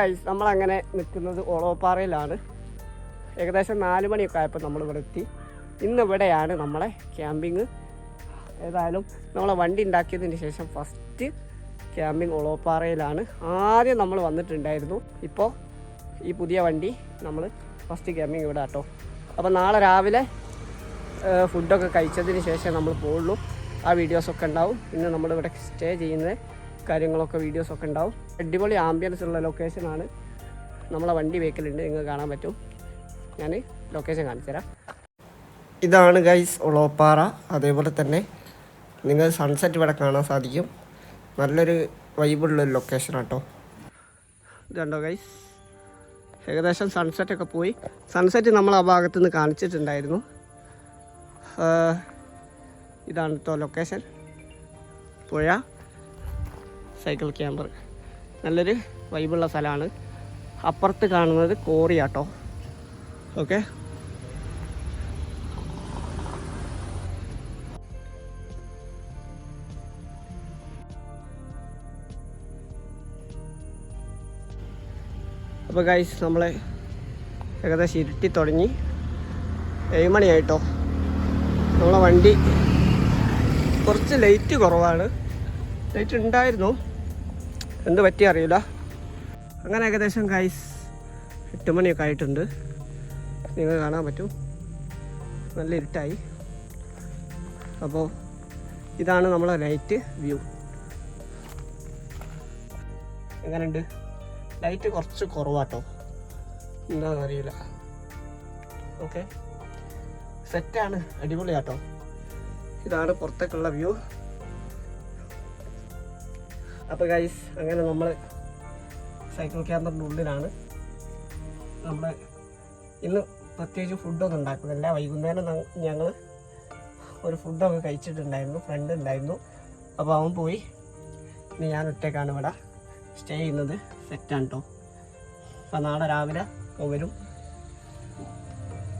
Guys നമ്മളങ്ങനെ നിൽക്കുന്നത് ഓളോപ്പാറയിലാണ്. ഏകദേശം നാല് മണിയൊക്കെ ആയപ്പോൾ നമ്മൾ ഇവിടെ എത്തി. ഇന്ന് ഇവിടെയാണ് നമ്മളെ ക്യാമ്പിങ്. ഏതായാലും നമ്മളെ വണ്ടി ഉണ്ടാക്കിയതിന് ശേഷം ഫസ്റ്റ് ക്യാമ്പിങ് ഒളോപ്പാറയിലാണ് ആദ്യം നമ്മൾ വന്നിട്ടുണ്ടായിരുന്നു. ഇപ്പോൾ ഈ പുതിയ വണ്ടി നമ്മൾ ഫസ്റ്റ് ക്യാമ്പിങ് ഇവിടെ കേട്ടോ അപ്പോൾ നാളെ രാവിലെ ഫുഡൊക്കെ കഴിച്ചതിന് ശേഷം നമ്മൾ പോകുള്ളൂ ആ വീഡിയോസൊക്കെ ഉണ്ടാവും. ഇന്ന് നമ്മളിവിടെ സ്റ്റേ ചെയ്യുന്ന കാര്യങ്ങളൊക്കെ വീഡിയോസൊക്കെ ഉണ്ടാവും. അടിപൊളി ആംബിയൻസ് ഉള്ള ലൊക്കേഷനാണ് നമ്മളെ വണ്ടി വെക്കലുണ്ട് നിങ്ങൾക്ക് കാണാൻ പറ്റും. ഞാൻ ലൊക്കേഷൻ കാണിച്ചു തരാം. ഇതാണ് ഗൈസ് ഒളോപ്പാറ അതേപോലെ തന്നെ നിങ്ങൾ സൺസെറ്റ് ഇവിടെ കാണാൻ സാധിക്കും. നല്ലൊരു വൈബുള്ളൊരു ലൊക്കേഷൻ കേട്ടോ ഇതുണ്ടോ ഗൈസ് ഏകദേശം സൺസെറ്റൊക്കെ പോയി. സൺസെറ്റ് നമ്മൾ ആ ഭാഗത്ത് നിന്ന് കാണിച്ചിട്ടുണ്ടായിരുന്നു ഇതാണ് കേട്ടോ ലൊക്കേഷൻ പുഴ. Cycle camper. നല്ലൊരു വൈബുള്ള സ്ഥലമാണ്. അപ്പുറത്ത് കാണുന്നത് കോറിയാട്ടോ ഓക്കെ? അപ്പോൾ ഗൈസ് നമ്മളെ ഏകദേശം ഇരുട്ടി തുടങ്ങി. ഏഴ് മണിയായിട്ടോ. നമ്മളെ വണ്ടി കുറച്ച് ലൈറ്റ് കുറവാണ്. ലൈറ്റ് ഉണ്ടായിരുന്നു. എന്ത് പറ്റി അറിയില്ല. അങ്ങനെ ഏകദേശം ഗൈസ് എട്ട് മണിയൊക്കെ ആയിട്ടുണ്ട്. നിങ്ങൾ കാണാൻ പറ്റും. നല്ല ഇരുട്ടായി. അപ്പോൾ ഇതാണ് നമ്മളെ നൈറ്റ് വ്യൂ എങ്ങനെയുണ്ട്? ലൈറ്റ് കുറച്ച് കുറവാട്ടോ. എന്താണെന്ന് അറിയില്ല. ഓക്കെ സെറ്റാണ് അടിപൊളിയാട്ടോ. ഇതാണ് പുറത്തേക്കുള്ള വ്യൂ അപ്പോൾ ഗൈസ് അങ്ങനെ നമ്മൾ സൈക്കിൾ ക്യാമ്പറിന്റെ ഉള്ളിലാണ് നമ്മൾ ഇന്ന് പ്രത്യേകിച്ച് ഫുഡൊന്നും ഉണ്ടാക്കുന്നില്ല. വൈകുന്നേരം ഞങ്ങൾ ഒരു ഫുഡൊക്കെ കഴിച്ചിട്ടുണ്ടായിരുന്നു ഫ്രണ്ട് ഉണ്ടായിരുന്നു. അപ്പോൾ അവൻ പോയി. ഇനി ഞാൻ ഒറ്റക്കാണ് ഇവിടെ സ്റ്റേ ചെയ്യുന്നത്. സെറ്റാണ് കേട്ടോ അപ്പോൾ നാളെ രാവിലെ വരും.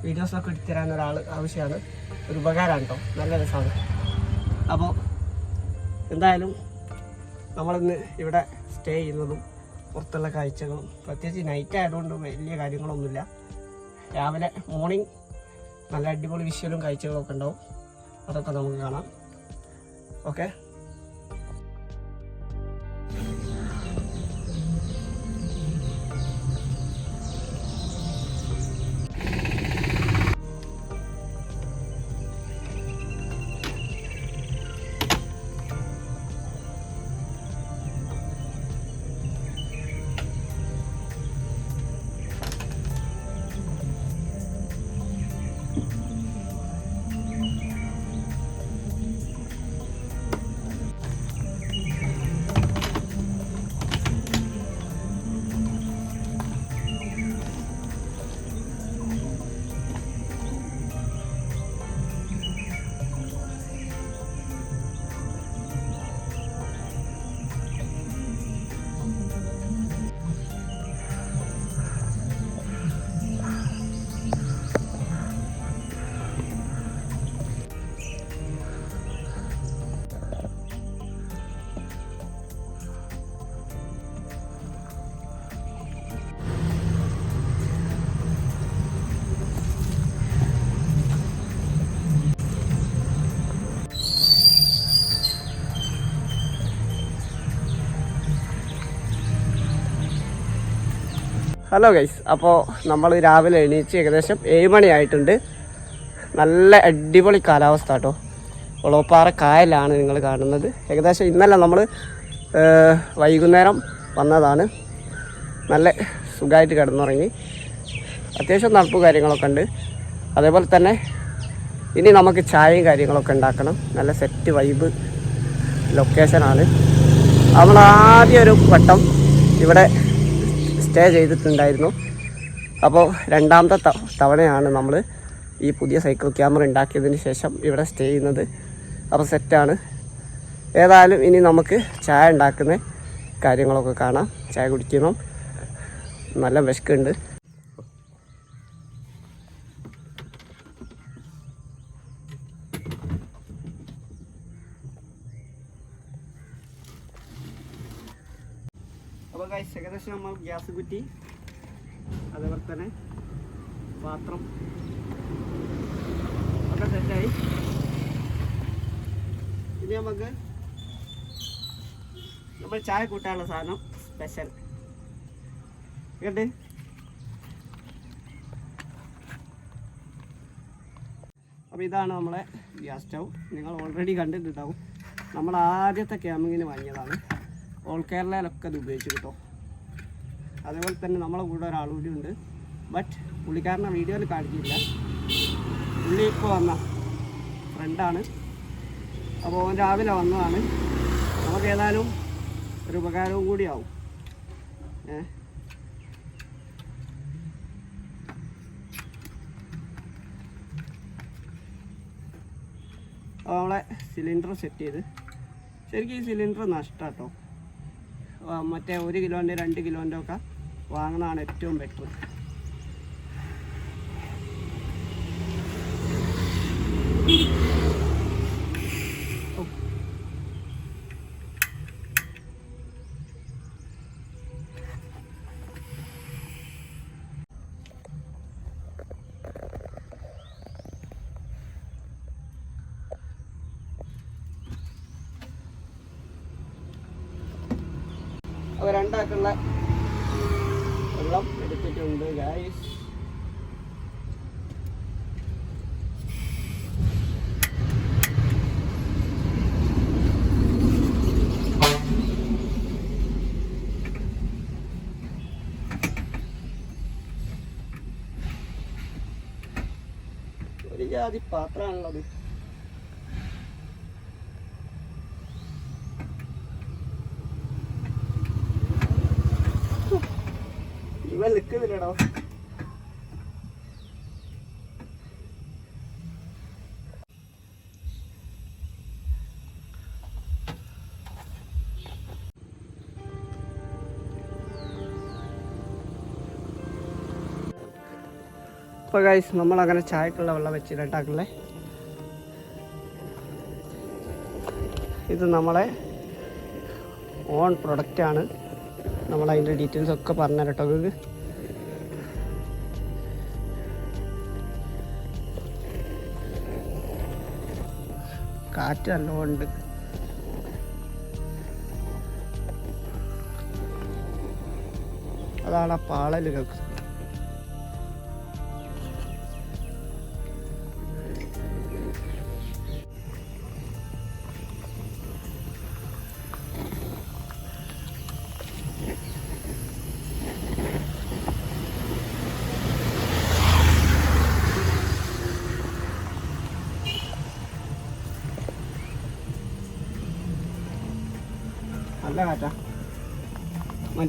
വീഡിയോസൊക്കെ എടുത്തുതരാൻ ഒരാൾ ആവശ്യമാണ്. ഒരു ഉപകാരമാണ് കേട്ടോ നല്ല രസമാണ്. അപ്പോൾ എന്തായാലും നമ്മളിന്ന് ഇവിടെ സ്റ്റേ ചെയ്യുന്നതും പുറത്തുള്ള കാഴ്ചകളും പ്രത്യേകിച്ച് നൈറ്റ് ആയതുകൊണ്ട് വലിയ കാര്യങ്ങളൊന്നുമില്ല. രാവിലെ മോർണിംഗ് നല്ല അടിപൊളി വിഷ്വലും കാഴ്ചകളൊക്കെ ഉണ്ടാവും. അതൊക്കെ നമുക്ക് കാണാം. ഓക്കെ ഹലോ ഗൈസ് അപ്പോൾ നമ്മൾ രാവിലെ എണീച്ച് ഏകദേശം ഏഴ് മണിയായിട്ടുണ്ട്. നല്ല അടിപൊളി കാലാവസ്ഥ കേട്ടോ. ഒളോപ്പാറ കായലാണ് നിങ്ങൾ കാണുന്നത്. ഏകദേശം ഇന്നലെ നമ്മൾ വൈകുന്നേരം വന്നതാണ്. നല്ല സുഖമായിട്ട് കിടന്നുറങ്ങി. അത്യാവശ്യം നടപ്പ് കാര്യങ്ങളൊക്കെ ഉണ്ട്. അതേപോലെ തന്നെ ഇനി നമുക്ക് ചായയും കാര്യങ്ങളൊക്കെ ഉണ്ടാക്കണം. നല്ല സെറ്റ് വൈബ് ലൊക്കേഷനാണ് നമ്മൾ ആദ്യം ഒരു വട്ടം ഇവിടെ സ്റ്റേ ചെയ്തിട്ടുണ്ടായിരുന്നു. അപ്പോൾ രണ്ടാമത്തെ തവണയാണ് നമ്മൾ ഈ പുതിയ സൈക്കിൾ ക്യാമറ ഉണ്ടാക്കിയതിന് ശേഷം ഇവിടെ സ്റ്റേ ചെയ്യുന്നത്. അപ്പോൾ സെറ്റാണ്. ഏതായാലും ഇനി നമുക്ക് ചായ ഉണ്ടാക്കുന്ന കാര്യങ്ങളൊക്കെ കാണാം. ചായ കുടിക്കണം. നല്ല വിശക്കുണ്ട്. അപ്പോൾ ഗൈസ് ഏകദേശം നമ്മൾ ഗ്യാസ് കുറ്റി. അതേപോലെ തന്നെ പാത്രം ഒക്കെ സെറ്റായി ഇനി നമുക്ക് നമ്മൾ ചായ കൂട്ടാനുള്ള സാധനം സ്പെഷ്യൽ കേട്ട് അപ്പോൾ ഇതാണ് നമ്മളെ ഗ്യാസ് സ്റ്റൗ. നിങ്ങൾ ഓൾറെഡി കണ്ടിട്ടുണ്ടാവും. നമ്മൾ ആദ്യത്തെ ക്യാമ്പിങ്ങിന് വാങ്ങിയതാണ്. ഓൾ കേരളയിലൊക്കെ അത് ഉപയോഗിച്ചു കേട്ടോ. അതേപോലെ തന്നെ നമ്മളെ കൂടെ ഒരാൾ കൂടി ഉണ്ട്. ബട്ട് പുള്ളിക്കാരനെ വീഡിയോയിൽ കാണിക്കില്ല പുള്ളി ഇപ്പോൾ വന്ന ഫ്രണ്ടാണ് അപ്പോൾ ഓൻ രാവിലെ വന്നതാണ്. നമുക്ക് ഏതായാലും ഒരു ഉപകാരവും കൂടിയാവും ഏ? അപ്പോൾ നമ്മളെ സിലിണ്ടർ സെറ്റ് ചെയ്ത്. ശരിക്കും ഈ സിലിണ്ടർ നഷ്ടമാട്ടോ മറ്റേ ഒരു കിലോന്റെ രണ്ട് കിലോന്റെ ഒക്കെ വാങ്ങുന്നതാണ് ഏറ്റവും ബെറ്റർ അപ്പോൾ രണ്ടാക്കുള്ള വെള്ളം എടുത്തിട്ടുണ്ട് ഗായ്സ് ഒരു ജാതി പാത്രമാണുള്ളത് നിൽക്കുന്നില്ലടോ അപ്പോൾ ഗൈസ് നമ്മളങ്ങനെ ചായക്കുള്ള വെള്ളം വെച്ചിട്ടാക്കുള്ളേ ഇത് നമ്മളെ ഓൺ പ്രൊഡക്റ്റാണ് നമ്മളതിന്റെ ഡീറ്റെയിൽസ് ഒക്കെ പറഞ്ഞു കേട്ടോ കാറ്റ് നല്ലോണ്ട് അതാണ് ആ പാളൽ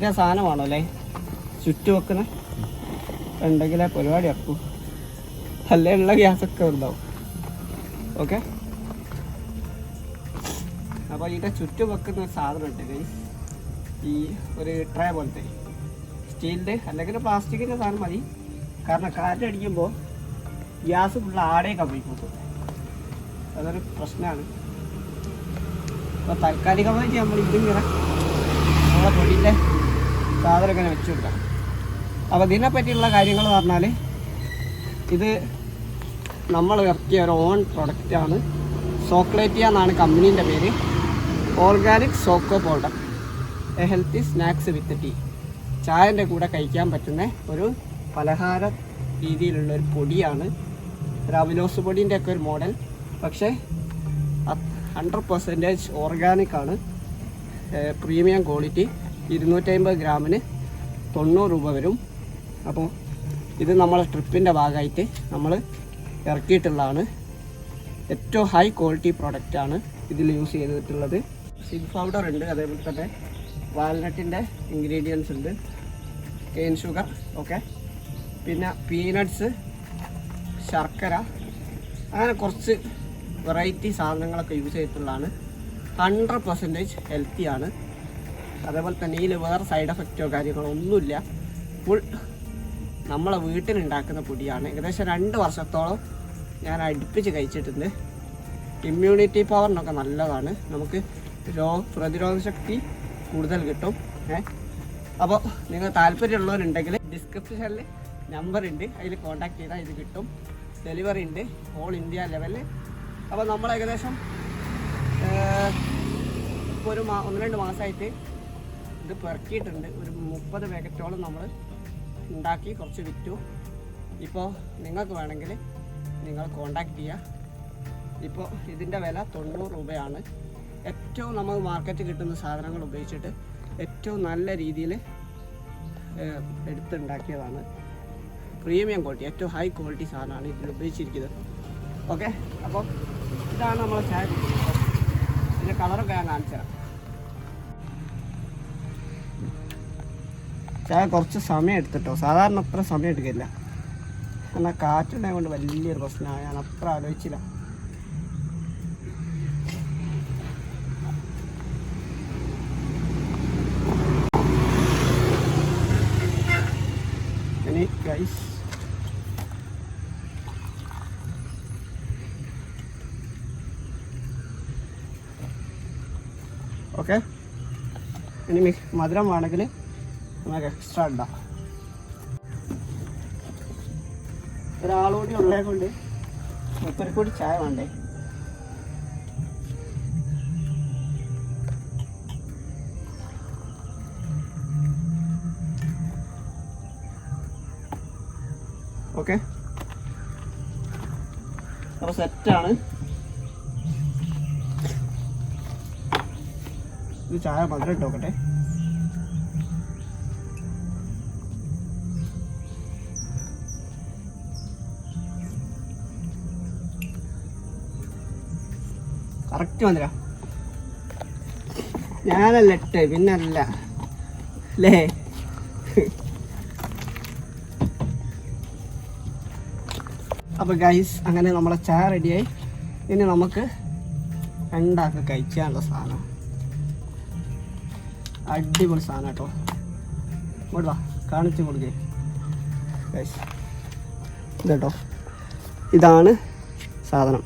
മറ്റേ സാധനമാണോ അല്ലേ? ചുറ്റു വെക്കുന്ന ഉണ്ടെങ്കിലേ പരിപാടി ആക്കൂ. അല്ലേ ഉള്ള ഗ്യാസൊക്കെ ഉണ്ടാവും. ഓക്കെ അപ്പോൾ ഇതിന്റെ ചുറ്റു വെക്കുന്ന ഒരു സാധനം ഉണ്ട് ഈ ഒരു ട്രേ പോലത്തെ. സ്റ്റീലിന്റെ അല്ലെങ്കിൽ പ്ലാസ്റ്റിക്കിന്റെ സാധനം മതി. കാരണം കാറ്റടിക്കുമ്പോൾ ഗ്യാസ് ഫുള്ള് ആടേക്ക് പോയി പോകും അതൊരു പ്രശ്നമാണ്. അപ്പോൾ താൽക്കാലികമായിട്ട് നമ്മൾ ഇതിങ്ങനെ നമ്മളെ പൊടിന്റെ സാധനം ഇങ്ങനെ വെച്ച് കൊടുക്കാം. അപ്പോൾ ഇതിനെ പറ്റിയുള്ള കാര്യങ്ങൾ പറഞ്ഞാൽ ഇത് നമ്മൾ ഇറക്കിയ ഒരു ഓൺ പ്രൊഡക്റ്റാണ് ചോക്ലേറ്റിയ എന്നാണ് കമ്പനീന്റെ പേര്. Organic cocoa powder a healthy snacks with tea ചായന്റെ കൂടെ കഴിക്കാൻ പറ്റുന്ന ഒരു പലഹാര രീതിയിലുള്ള ഒരു പൊടിയാണ്. രാവിലോസ് പൊടിന്റെ ഒക്കെ ഒരു മോഡൽ പക്ഷേ ഹൺഡ്രഡ് പെർസെന്റേജ് ഓർഗാനിക് ആണ്. പ്രീമിയം ക്വാളിറ്റി ഇരുന്നൂറ്റമ്പത് ഗ്രാമിന് തൊണ്ണൂറ് രൂപ വരും. അപ്പോൾ ഇത് നമ്മളെ ട്രിപ്പിന്റെ ഭാഗമായിട്ട് നമ്മൾ ഇറക്കിയിട്ടുള്ളതാണ്. ഏറ്റവും ഹൈ ക്വാളിറ്റി പ്രൊഡക്റ്റാണ് ഇതിൽ യൂസ് ചെയ്തിട്ടുള്ളത്. സിഗ് പൗഡർ ഉണ്ട് അതേപോലെ തന്നെ വാൽനട്ടിന്റെ ഇൻഗ്രീഡിയൻസ് ഉണ്ട് കെയിൻ ഷുഗർ ഓക്കെ പിന്നെ പീനട്ട്സ് ശർക്കര അങ്ങനെ കുറച്ച് വെറൈറ്റി സാധനങ്ങളൊക്കെ യൂസ് ചെയ്തിട്ടുള്ളതാണ്. ഹൺഡ്രഡ് പെർസെന്റേജ് ഹെൽത്തിയാണ് അതേപോലെ തന്നെ ഇതിൽ വേറെ സൈഡ് എഫക്റ്റോ കാര്യങ്ങളോ ഒന്നുമില്ല. ഫുൾ നമ്മളെ വീട്ടിലുണ്ടാക്കുന്ന പൊടിയാണ്. ഏകദേശം രണ്ട് വർഷത്തോളം ഞാൻ അടുപ്പിച്ച് കഴിച്ചിട്ടുണ്ട്. ഇമ്മ്യൂണിറ്റി പവറിനൊക്കെ നല്ലതാണ്. നമുക്ക് രോഗ പ്രതിരോധ ശക്തി കൂടുതൽ കിട്ടും. ഏഹ് അപ്പോൾ നിങ്ങൾ താല്പര്യമുള്ളവരുണ്ടെങ്കിൽ ഡിസ്ക്രിപ്ഷനിൽ നമ്പർ ഉണ്ട്. അതിൽ കോൺടാക്ട് ചെയ്താൽ ഇത് കിട്ടും. ഡെലിവറി ഉണ്ട്. ഓൾ ഇന്ത്യ ലെവലിൽ അപ്പോൾ നമ്മൾ ഏകദേശം ഇപ്പോൾ ഒരു മാ ഒന്ന് രണ്ട് മാസമായിട്ട് ഇത് പെറുക്കിയിട്ടുണ്ട്. ഒരു മുപ്പത് പാക്കറ്റോളം നമ്മൾ ഉണ്ടാക്കി കുറച്ച് വിറ്റു. ഇപ്പോൾ നിങ്ങൾക്ക് വേണമെങ്കിൽ നിങ്ങൾ കോണ്ടാക്ട് ചെയ്യുക ഇപ്പോൾ ഇതിന്റെ വില തൊണ്ണൂറ് രൂപയാണ്. ഏറ്റവും നമ്മൾ മാർക്കറ്റ് കിട്ടുന്ന സാധനങ്ങൾ ഉപയോഗിച്ചിട്ട് ഏറ്റവും നല്ല രീതിയിൽ എടുത്തുണ്ടാക്കിയതാണ്. പ്രീമിയം ക്വാളിറ്റി ഏറ്റവും ഹൈ ക്വാളിറ്റി സാധനമാണ് ഇതിൽ ഉപയോഗിച്ചിരിക്കുന്നത്. ഓക്കെ അപ്പോൾ ഇതാണ് നമ്മൾ ചായ ഇതിന്റെ കളറൊക്കെ ഞാൻ കാണിച്ചു തരാം ചായ കുറച്ച് സമയം എടുത്തിട്ടോ. സാധാരണ അത്ര സമയം എടുക്കില്ല. എന്നാൽ കാറ്റുണ്ടായത് കൊണ്ട് വലിയൊരു പ്രശ്നമാണ്. ഞാൻ അത്ര ആലോചിച്ചില്ല. ഓക്കെ ഇനി മധുരം വേണമെങ്കിൽ നമുക്ക് എക്സ്ട്രാ ഇടാം ഒരാളോടി ഉള്ളേ കൊണ്ട് മുപ്പര് കൂടി ചായ വേണ്ടേ? ഓക്കെ അപ്പോൾ സെറ്റാണ് ഇത് ചായ മധുരം ഇട്ട് കറക്റ്റ് മധുര ഞാനല്ല ഇട്ട് പിന്നല്ല. അല്ലേ അപ്പോൾ ഗൈസ് അങ്ങനെ നമ്മളെ ചായ റെഡിയായി. ഇനി നമുക്ക് രണ്ടാൾക്ക് കഴിക്കാനുള്ള സാധനം. അടിപൊളി സാധനം കേട്ടോ. ഇങ്ങോട്ട് കാണിച്ചു കൊടുക്കേ. ഗൈസ് ഇതാണ് സാധനം.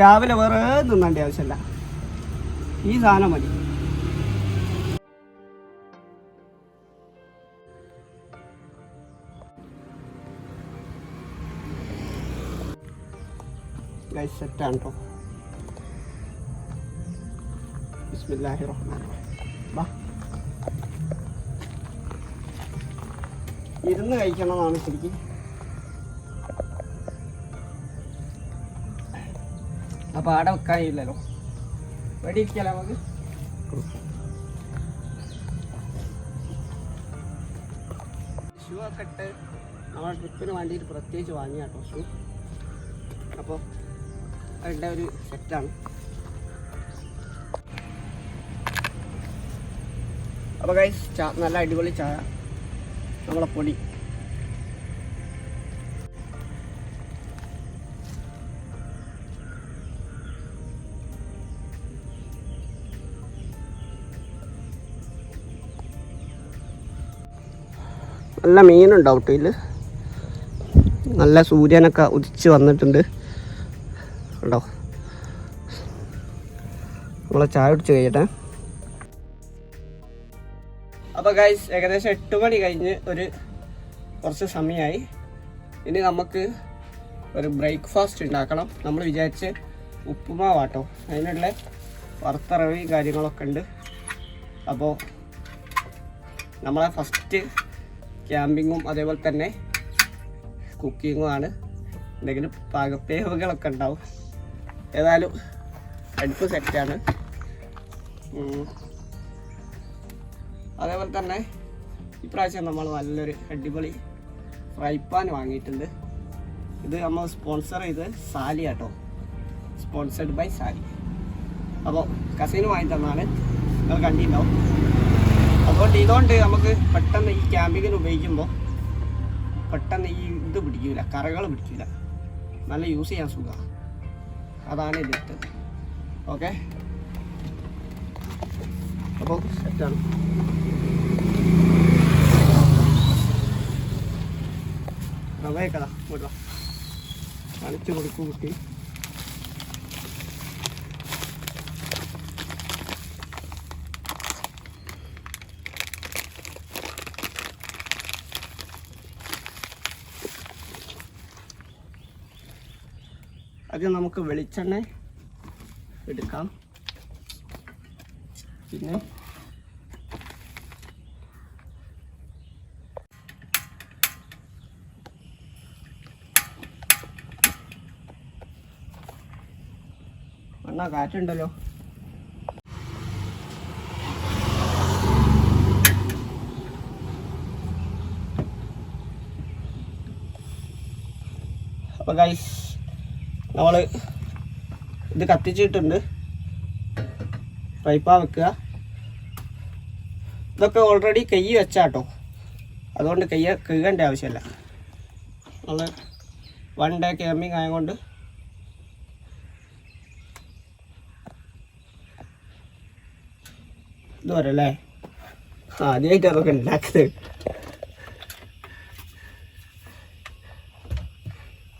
രാവിലെ വേറെ തിന്നേണ്ട ആവശ്യമില്ല. ഈ സാധനം മതി. സെറ്റാണ് കേട്ടോ ബിസ്മില്ലാഹി ഇരുന്ന് കഴിക്കണമെന്നാണ് ശരിക്കും. അപ്പൊ ആടെ കഴിയില്ലല്ലോ വെടി ഇരിക്കല്ലോ നമുക്ക്? ഷൂ ഒക്കെ ഇട്ട് നമ്മളെ ട്രിപ്പിന് വേണ്ടിയിട്ട് പ്രത്യേകിച്ച് വാങ്ങിയ കേട്ടോ ഷൂ. അപ്പോൾ അതിന്റെ ഒരു സെറ്റാണ്. അപ്പോൾ ഗൈസ് നല്ല അടിപൊളി ചായ. നമ്മളെ പൊടി. നല്ല മീനുണ്ടാവും കേട്ടോ ഇതിൽ നല്ല സൂര്യനൊക്കെ ഉദിച്ച് വന്നിട്ടുണ്ട്. ഉണ്ടോ നമ്മളെ ചായ കുടിച്ച് കഴിയട്ടെ അപ്പോൾ ഗൈസ് ഏകദേശം എട്ട് മണി കഴിഞ്ഞ് ഒരു കുറച്ച് സമയമായി ഇനി നമുക്ക് ഒരു ബ്രേക്ക്ഫാസ്റ്റ് ഉണ്ടാക്കണം. നമ്മൾ വിചാരിച്ച് ഉപ്പുമാവാട്ടോ. അതിനുള്ള വറുത്തറവി കാര്യങ്ങളൊക്കെ ഉണ്ട്. അപ്പോൾ നമ്മളെ ഫസ്റ്റ് ക്യാമ്പിങ്ങും അതേപോലെ തന്നെ കുക്കിങ്ങും ആണ്. എന്തെങ്കിലും പാകപ്പേവുകളൊക്കെ ഉണ്ടാവും. ഏതായാലും അടുപ്പ് സെറ്റാണ്. അതേപോലെ തന്നെ ഇപ്രാവശ്യം നമ്മൾ നല്ലൊരു അടിപൊളി ഫ്രൈ പാൻ വാങ്ങിയിട്ടുണ്ട്. ഇത് നമ്മൾ സ്പോൺസർ ചെയ്ത് സാലി കേട്ടോ സ്പോൺസർഡ് ബൈ സാലി. അപ്പോൾ കസീന് വാങ്ങി തന്നാണ്. നിങ്ങൾ കണ്ടിട്ടുണ്ടാവും. അതുകൊണ്ട് ഇതുകൊണ്ട് നമുക്ക് പെട്ടെന്ന് ഈ ക്യാമ്പിങ്ങിന് ഉപയോഗിക്കുമ്പോൾ പെട്ടെന്ന് ഈ ഇത് പിടിക്കില്ല കറകൾ പിടിക്കില്ല നല്ല യൂസ് ചെയ്യാൻ സുഖമാണ്. അതാണ് ഇതിട്ട് ഓക്കെ അപ്പോൾ സെറ്റാണ് റവയൊക്കെ ഇങ്ങോട്ട്. കാണിച്ചു കൊടുക്കും കുട്ടി. ആദ്യം നമുക്ക് വെളിച്ചെണ്ണ എടുക്കാം. പിന്നെ അണ്ണാ കാറ്റുണ്ടല്ലോ. അപ്പോൾ ഗൈസ് നമ്മൾ ഇത് കത്തിച്ചിട്ടുണ്ട്. പൈപ്പാ വെക്കുക. ഇതൊക്കെ ഓൾറെഡി കൈ വെച്ചാട്ടോ. അതുകൊണ്ട് കൈ കഴുകേണ്ട ആവശ്യമില്ല. നമ്മൾ വൺ ഡേ ക്യാമ്പിങ് ആയതുകൊണ്ട് ഇത് വരല്ലേ ആദ്യമായിട്ട് അതൊക്കെ ഉണ്ടാക്കുന്നത്.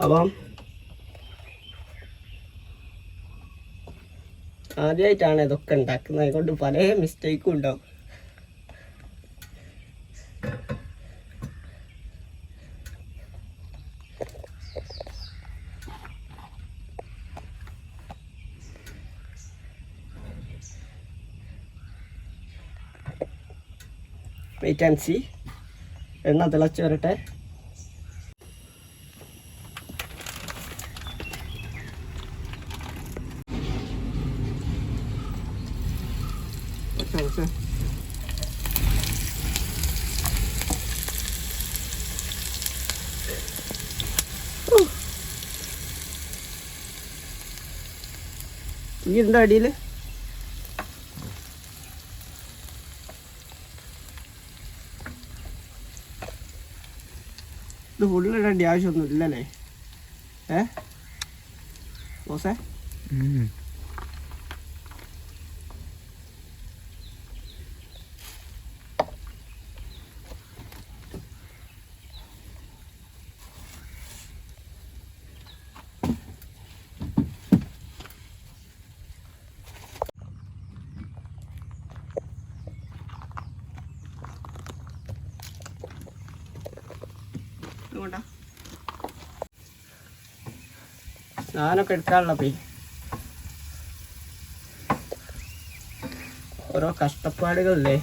അപ്പം ആദ്യമായിട്ടാണ് ഇതൊക്കെ ഉണ്ടാക്കുന്നത്. അതുകൊണ്ട് പല മിസ്റ്റേക്കും ഉണ്ടാവും. വെയിറ്റ് ആൻഡ് സി എണ്ണ തിളച്ച് വരട്ടെ. ഈ അടിയിൽ? അടിയിൽ ഇത് ഫുള്ളിടേണ്ട ആവശ്യമൊന്നും ഇല്ലല്ലേ? ഏ? ബോസേ? ഇതുകൊണ്ടാ സാധനമൊക്കെ എടുക്കാനുള്ളപ്പേ ഓരോ കഷ്ടപ്പാടുകളില്ലേ?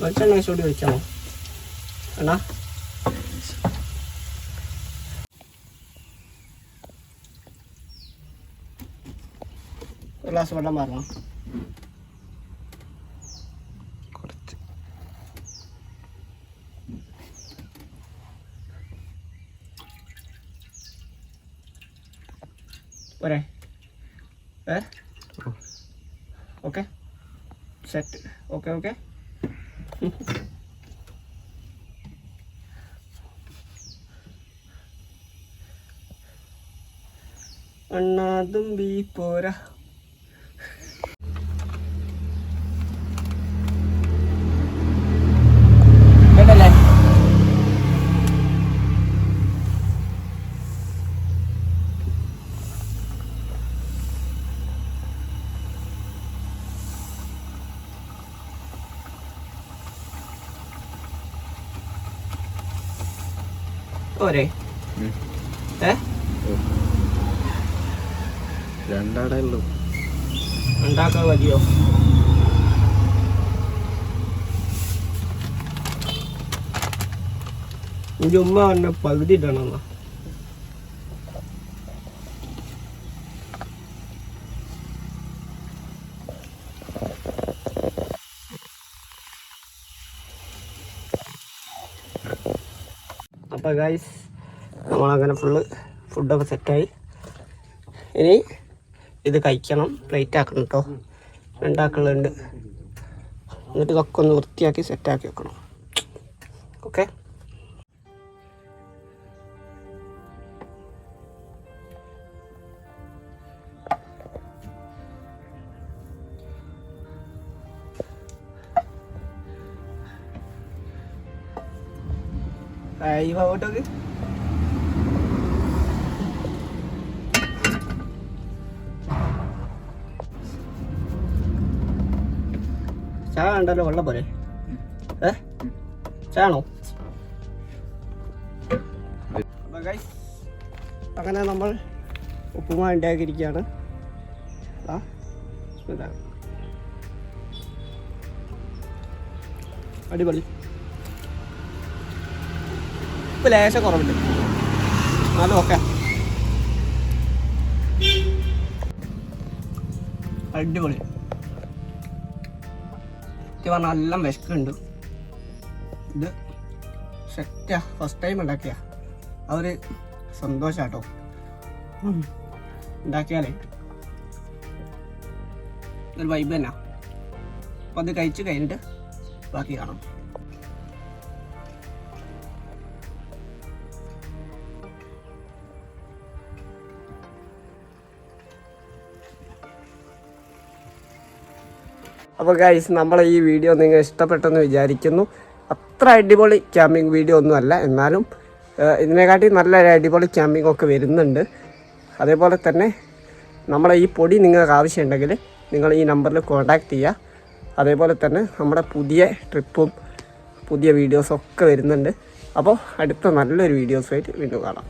വെളിച്ചെണ്ണ ചൂടി വെച്ചാണോ? അണ്ണാ ഒരു ഗ്ലാസ് വെള്ളം മാറണം കുറച്ച് പോരെ ഏ ഓക്കെ സെറ്റ് ഓക്കെ ഓക്കെ അണ്ണാതും ബി പോരാ. പോരെ? ഉള്ളൂ. ഉണ്ടാക്കാൻ മതിയോ? ഉമ്മ പകുതി ഇടണമെന്നാ അപ്പോൾ ഗൈസ് നമ്മളങ്ങനെ ഫുള്ള് ഫുഡൊക്കെ സെറ്റായി ഇനി ഇത് കഴിക്കണം. പ്ലേറ്റ് ആക്കണം കേട്ടോ രണ്ടാക്കളുണ്ട്. എന്നിട്ട് ഇതൊക്കെ ഒന്ന് വൃത്തിയാക്കി സെറ്റാക്കി വെക്കണം. ഓക്കെ ഈ ഭാഗോട്ടൊക്കെ ചായ ഉണ്ടല്ലോ വെള്ളം പോലെ ഏ? ചാണോ? അങ്ങനെ നമ്മൾ ഉപ്പുമാ ഉണ്ടാക്കിയിരിക്കുകയാണ്. ആ. അടിപൊളി. ഇപ്പം ലേശം കുറവുണ്ട്. എന്നാലും ഓക്കെ. അടിപൊളി. ഇത് പറഞ്ഞാൽ നല്ല വിശക്കുണ്ട്. ഇത് സെറ്റാ. ഫസ്റ്റ് ടൈം ഉണ്ടാക്കിയ. ആ ഒരു സന്തോഷാട്ടോ. ഉണ്ടാക്കിയാലേ. ഒരു വൈബ് തന്നെ. അപ്പം അത് കഴിച്ച് കഴിഞ്ഞിട്ട് ബാക്കി കാണാം. അപ്പോൾ ഗൈസ് നമ്മളെ ഈ വീഡിയോ നിങ്ങൾ ഇഷ്ടപ്പെട്ടെന്ന് വിചാരിക്കുന്നു. അത്ര അടിപൊളി ക്യാമ്പിംഗ് വീഡിയോ ഒന്നുമല്ല എന്നാലും ഇതിനെക്കാട്ടി നല്ലൊരു അടിപൊളി ക്യാമ്പിംഗ് ഒക്കെ വരുന്നുണ്ട്. അതേപോലെ തന്നെ നമ്മളെ ഈ പൊടി നിങ്ങൾക്ക് ആവശ്യമുണ്ടെങ്കിൽ നിങ്ങൾ ഈ നമ്പറിൽ കോൺടാക്റ്റ് ചെയ്യുക. അതേപോലെ തന്നെ നമ്മുടെ പുതിയ ട്രിപ്പും പുതിയ വീഡിയോസൊക്കെ വരുന്നുണ്ട്. അപ്പോൾ അടുത്ത നല്ലൊരു വീഡിയോസുമായിട്ട് വീണ്ടും കാണാം.